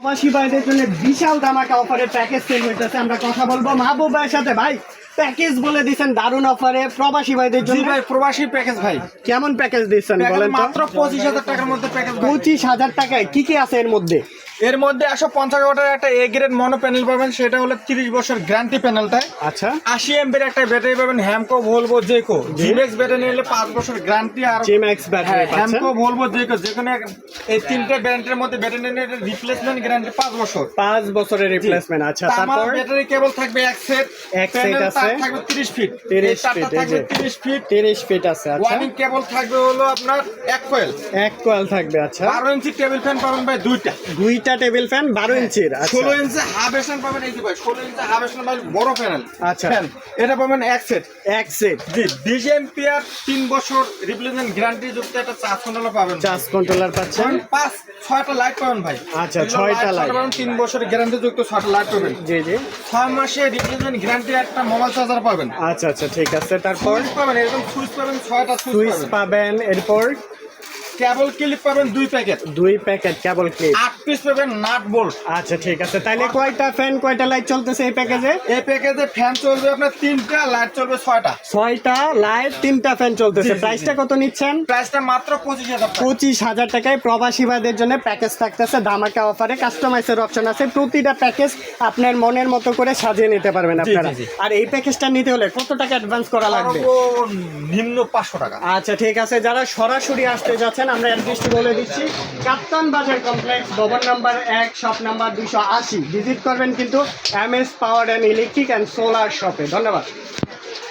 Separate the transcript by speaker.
Speaker 1: প্রবাসী ভাইদের জন্য বিশাল অফারের প্যাকেজ সেল হইতেছে। আমরা কথা বলব মাহবুব ভাইয়ের সাথে। ভাই প্যাকেজ বলে দারুণ অফারে প্রবাসী ভাইদের জন্য।
Speaker 2: ভাই প্রবাসী প্যাকেজ ভাই।
Speaker 1: কেমন প্যাকেজ দিচ্ছেন বলেন
Speaker 2: মাত্র পঁচিশ হাজার টাকার মধ্যে প্যাকেজ
Speaker 1: পঁচিশ হাজার টাকায়। কি কি আছে এর মধ্যে?
Speaker 2: এর মধ্যে একশো পঞ্চাশ ওয়াটের একটা এ গ্রেড মনো প্যানেল পাবেন সেটা হলো তিরিশ বছর গ্যারান্টি প্যানেলটায়
Speaker 1: আচ্ছা।
Speaker 2: আশি এমবির একটা ব্যাটারি পাবেন হ্যামকো ভলভো জেকো জিমেক্স ব্যাটারি নিলে পাঁচ বছর গ্যারান্টি আর
Speaker 1: G Max battery
Speaker 2: Hamko Volvo জেকো যে কোনো এই তিনটে ব্র্যান্ডের মধ্যে ব্যাটারি নিলে রিপ্লেসমেন্ট গ্যারান্টি পাঁচ বছর।
Speaker 1: পাঁচ বছরের রিপ্লেসমেন্ট আচ্ছা তারপর?
Speaker 2: ব্যাটারি কেবল থাকবে এক সেট
Speaker 1: এক
Speaker 2: প্যানেল
Speaker 1: আছে।
Speaker 2: থাকবে তিরিশ ফিট
Speaker 1: 30
Speaker 2: এই তারটা
Speaker 1: feet, এই
Speaker 2: থাকবে তিরিশ ফিট
Speaker 1: তিরিশ ফিট আছে আচ্ছা।
Speaker 2: ওয়ার্নিং কেবল থাকবে হলো আপনার এক কোয়েল
Speaker 1: এক কোয়াল থাকবে আচ্ছা।
Speaker 2: বারো ইঞ্চি টেবিল ফ্যান পাবেন ভাই দুইটা।
Speaker 1: দুইটা টেবিল ফ্যান বারো ইঞ্চির আচ্ছা।
Speaker 2: ষোলো ইঞ্চি হাফ এশন পাবেন এই যে ভাই ষোলো ইঞ্চি হাফ এশন ভাই বড় প্যানেল
Speaker 1: আচ্ছা।
Speaker 2: এটা পাবেন এক সেট
Speaker 1: এক সেট
Speaker 2: জি বিশ এম্পিয়ার তিন বছর রিপ্লেসমেন্ট গ্যারান্টি যুক্ত একটা চার্জ কন্ট্রোল পাবেন।
Speaker 1: চার্জ কন্ট্রোলার পাচ্ছেন।
Speaker 2: পাবেন পাঁচ ছয়টা লাইট পাবেন ভাই।
Speaker 1: আচ্ছা, ছয়টা
Speaker 2: light। পাবেন তিন বছর গ্যারান্টি যুক্ত ছয়টা লাইট পাবেন।
Speaker 1: জি জি।
Speaker 2: ছয় মাসে রিপ্লেসমেন্ট গ্যারান্টি একটা মোবাইল চার্জার পাবেন।
Speaker 1: আচ্ছা আচ্ছা ঠিক আছে। তারপর?
Speaker 2: পাবেন এরকম সুইচ পাবেন ছয়টা সুইচ পাবেন।
Speaker 1: পাবেন এরপর?
Speaker 2: কেবল ক্লিপ পাবেন দুই প্যাকেট।
Speaker 1: দুই প্যাকেট কেবল ক্লিপ।
Speaker 2: আট পিস পাবেন নাট বোল্ট।
Speaker 1: আচ্ছা ঠিক আছে। তাইলে কয়টা ফ্যান কয়টা লাইট চলতেছে এই প্যাকেজে?
Speaker 2: এই প্যাকেজে ফ্যান চলবে আপনার তিনটা লাইট চলবে ছয়টা।
Speaker 1: ছয়টা লাইট তিনটা ফ্যান চলতেছে। প্রাইসটা কত নিচ্ছেন?
Speaker 2: প্রাইসটা মাত্র পঁচিশ হাজার
Speaker 1: পঁচিশ হাজার টাকায় প্রবাসী ভাইদের জন্য প্যাকেজ থাকতেছে ধামাকা অফারে কাস্টমাইজের অপশন আছে। প্রতিটা প্যাকেজ আপনার মনের মতো করে সাজিয়ে নিতে পারবেন আপনারা। আর এই প্যাকেজটা নিতে হলে কত টাকা অ্যাডভান্স করা লাগবে?
Speaker 2: নিম্ন পাঁচশো টাকা।
Speaker 1: আচ্ছা ঠিক আছে। যারা সরাসরি আসতে যাচ্ছেন আমরা অ্যাড্রেসটি বলে দিচ্ছি। কাপ্তান বাজার কমপ্লেক্স, ভবন নাম্বার এক, শপ নাম্বার দুশো আশি। ভিজিট করবেন কিন্তু M S power and electric and solar শপে। ধন্যবাদ।